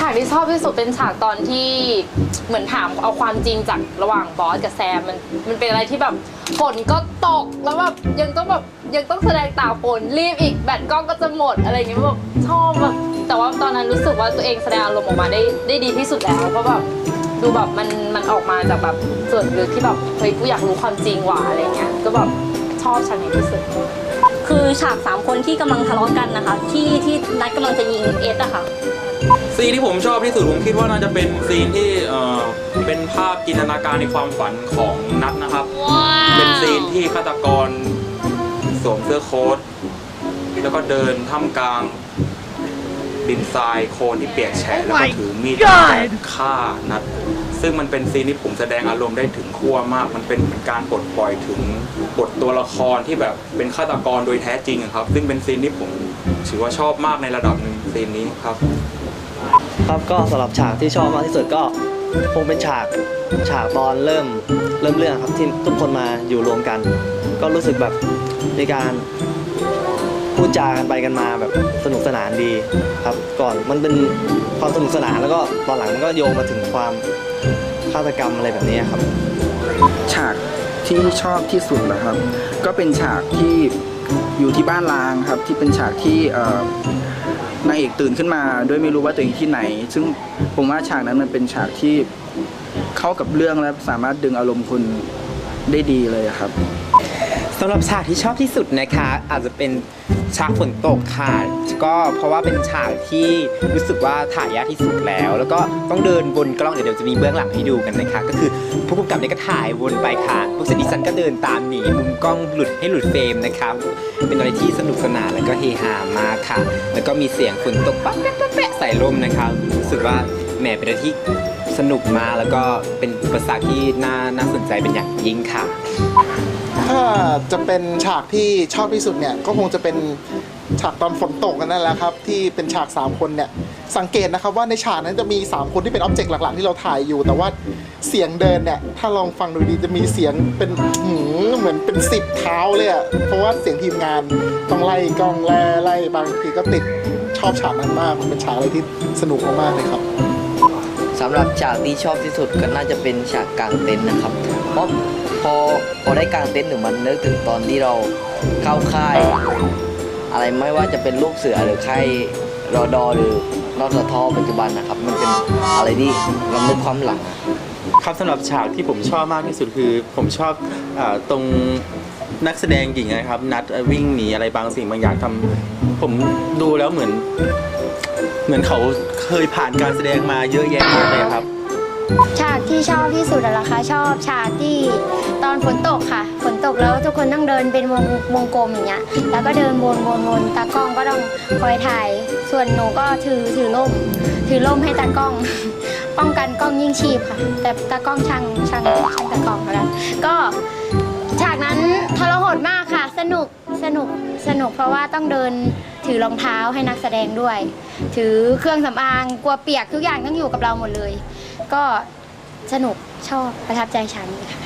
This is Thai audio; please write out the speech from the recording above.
ฉากที่ชอบที่สุดเป็นฉากตอนที่เหมือนถามเอาความจริงจากระหว่างบอสกับแซมมันมันเป็นอะไรที่แบบฝนก็ตกแล้วแบบยังต้องแบบยังต้องแสดงตากฝนรีบอีกแบตกล้องก็จะหมดอะไรอย่างเงี้ยแบบชอบแบบแต่ว่าตอนนั้นรู้สึกว่าตัวเองแสดงอารมณ์ออกมาได้ได้ดีที่สุดแล้วเพราะแบบดูแบบมันมันออกมาจากแบบส่วนลึกที่แบบเฮ้ยกูอยากรู้ความจริงว่ะอะไรเงี้ยก็แบบชอบฉากนี้ที่สุดคือฉากสามคนที่กำลังทะเลาะกันนะคะ ที่ที่นัดกำลังจะยิงเอสอะค่ะ ซีนที่ผมชอบที่สุดผมคิดว่าน่าจะเป็นซีนที่เอ่อเป็นภาพจินตนาการในความฝันของนัทนะครับ เป็นซีนที่ฆาตกรสวมเสื้อโค้ทแล้วก็เดินท่ามกลางดินทรายโคลนที่เปียกแฉะแล้วก็ถือมีดฆ่านัทซึ่งมันเป็นซีนที่ผมแสดงอารมณ์ได้ถึงขั้วมาก มันเป็นเหมือนการปลดปล่อยถึงบทตัวละครที่แบบเป็นฆาตกรโดยแท้จริงอะครับ ซึ่งเป็นซีนที่ผมถือว่าชอบมากในระดับหนึ่งซีนนี้ครับ ครับก็สำหรับฉากที่ชอบมากที่สุดก็คงเป็นฉากฉากตอนเริ่มเริ่มเรื่องครับที่ทุกคนมาอยู่รวมกัน ก็รู้สึกแบบมีการพูดจากันไปกันมาแบบสนุกสนานดีครับ ก่อนมันเป็นความสนุกสนานแล้วก็ตอนหลังมันก็โยงมาถึงความฆาตกรรมอะไรแบบนี้ครับ ฉากที่ชอบที่สุดนะครับ ก็เป็นฉากที่อยู่ที่บ้านลางครับที่เป็นฉากที่ นางเอกตื่นขึ้นมาโดยไม่รู้ว่าตัวเองที่ไหน ซึ่งผมว่าฉากนั้นมันเป็นฉากที่เข้ากับเรื่องและสามารถดึงอารมณ์คุณได้ดีเลยครับ สำหรับฉากที่ชอบที่สุดนะคะ อาจจะเป็นฉากฝนตกค่ะก็เพราะว่าเป็นฉากที่รู้สึกว่าถ่ายยากที่สุดแล้ว แล้วก็ต้องเดินบนกล้องเดี๋ยวเดี๋ยวจะมีเบื้องหลังให้ดูกันนะคะ ก็คือผู้กำกับเนี่ยก็ถ่ายวนไปค่ะพวกเซดิสันก็เดินตามหนีมุมกล้องหลุดให้หลุดเฟรมนะคะเป็นอะไรที่สนุกสนานแล้วก็เฮฮามากค่ะ แล้วก็มีเสียงฝนตกปั๊บแป๊ะแป๊ะแป๊ะใส่ลมนะคะรู้สึกว่าแหมเป็นอะไรที่สนุกมากแล้วก็เป็นอุปสรรคที่น่าน่าสนใจเป็นอย่างยิ่งค่ะ ถ้าจะเป็นฉากที่ชอบที่สุดเนี่ยก็คงจะเป็นฉากตอนฝนตกกันนั่นแหละครับ ที่เป็นฉาก 3 คนเนี่ยสังเกตนะครับว่าในฉากนั้นจะมี 3 คนที่เป็นอ็อบเจกต์หลักๆ ที่เราถ่ายอยู่ แต่ว่าเสียงเดินเนี่ยถ้าลองฟังดูดีจะมีเสียงเป็นหืมเหมือนเป็นสิบเท้าเลยอะเพราะว่าเสียงทีมงานต้องไล่กล้องไล่ไล่บางทีก็ติดชอบฉากนั้นมากมันเป็นฉากอะไรที่สนุกมากๆเลยครับ สำหรับฉากที่ชอบที่สุดก็น่าจะเป็นฉากกลางเต็นท์นะครับเพราะพอพอได้กลางเต็นท์หรือมันนึกถึงตอนที่เราเข้าค่าย อะไรไม่ว่าจะเป็นลูกเสือหรือค่ายรอดอหรือนอสทปัจจุบันนะครับ มันเป็นอะไรที่รำลึกความหลัง ครับสำหรับฉากที่ผมชอบมากที่สุดคือ ผมชอบอตรงนักแสดงหญิงนะครับ นัดวิ่งหนีอะไรบางสิ่งบางอย่างทำผมดูแล้วเหมือน เหมือนเขาเคยผ่านการแสดงมาเยอะแยะมากเลยครับ ฉากที่ชอบที่สุดอะล่ะคะชอบฉากที่ตอนฝนตกค่ะฝนตกแล้วทุกคนต้องเดินเป็นวงวงกลมอย่างเงี้ยแล้วก็เดินวนวนวนตากล้องก็ต้องคอยถ่าย ส่วนหนูก็ถือถือร่ม ถือร่มให้ตากล้อง ป้องกันกล้องยิ่งชีพค่ะ แต่ตากล้องช่างช่างช่างตากล้องแล้วก็ฉากนั้นทรหดมากค่ะ สนุกสนุกสนุกเพราะว่าต้องเดิน ถือรองเท้าให้นักแสดงด้วย ถือเครื่องสำอางกลัวเปียกทุกอย่างต้องอยู่กับเราหมดเลย ก็สนุกชอบประทับใจฉันค่ะ